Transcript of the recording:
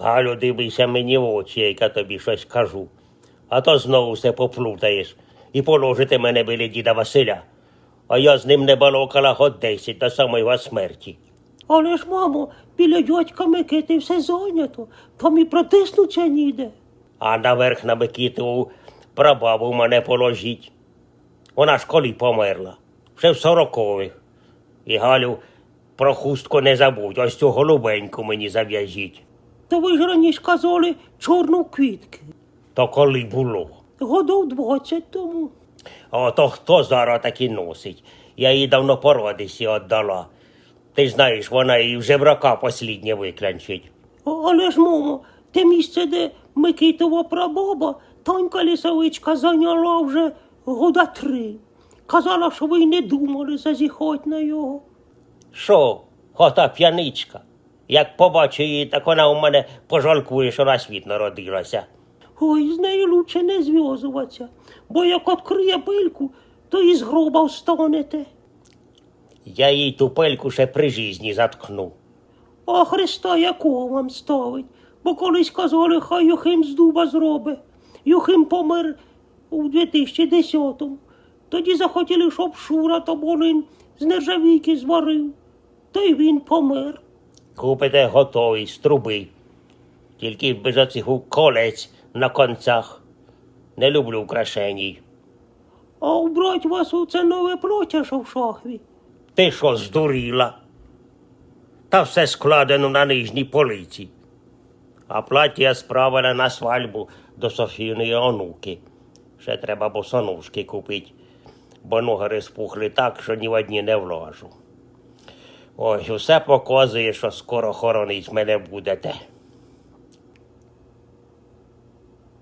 Галю, дивися мені в очі, як я тобі щось кажу. А то знову все поплутаєш і положите мене біля діда Василя. А я з ним не балокала год десять до самої його смерті. Але ж, мамо, біля дядька Микити все зайнято, там і протиснуться ніде. А наверх на Микиту прабабу мене положіть. Вона ж коли померла, ще в сорокових. І Галю, про хустку не забудь, ось цю голубеньку мені зав'яжіть. Та ви ж раніше казали чорну квітки. То коли було? Годов двадцять тому. А то хто зараз таки носить? Я їй давно по родисі віддала. Ти ж знаєш, вона і в жебрака посліднє виклянчить. Але ж, мамо, те місце, де Микитова прабаба, Танька лісовичка зайняла вже года три. Казала, що ви й не думали зазіхать на його. Що, ота п'яничка? Як побачу її, так вона у мене пожалкує, що на світ народилася. Ой, з нею лучше не зв'язуватися, бо як відкриє пильку, то із гроба встанете. Я їй ту пельку ще при житті заткну. А Христа якого вам ставить? Бо колись казали, хай Юхим з дуба зробить. Юхим помер у 2010-му. Тоді захотіли, щоб Шура Тоболин з нержавійки зварив. Та й він помер. Купите готовий з труби. Тільки без оцих колець на концях. Не люблю украшеній. А убрать вас у це нове плаття, що в шахві. Ти що здуріла? Та все складено на нижній полиці. А плаття справила на свальбу до Софійної онуки. Ще треба босоножки купити, бо ноги розпухли так, що ні в одні не влажу. Ой, усе показує, що скоро хоронить мене будете.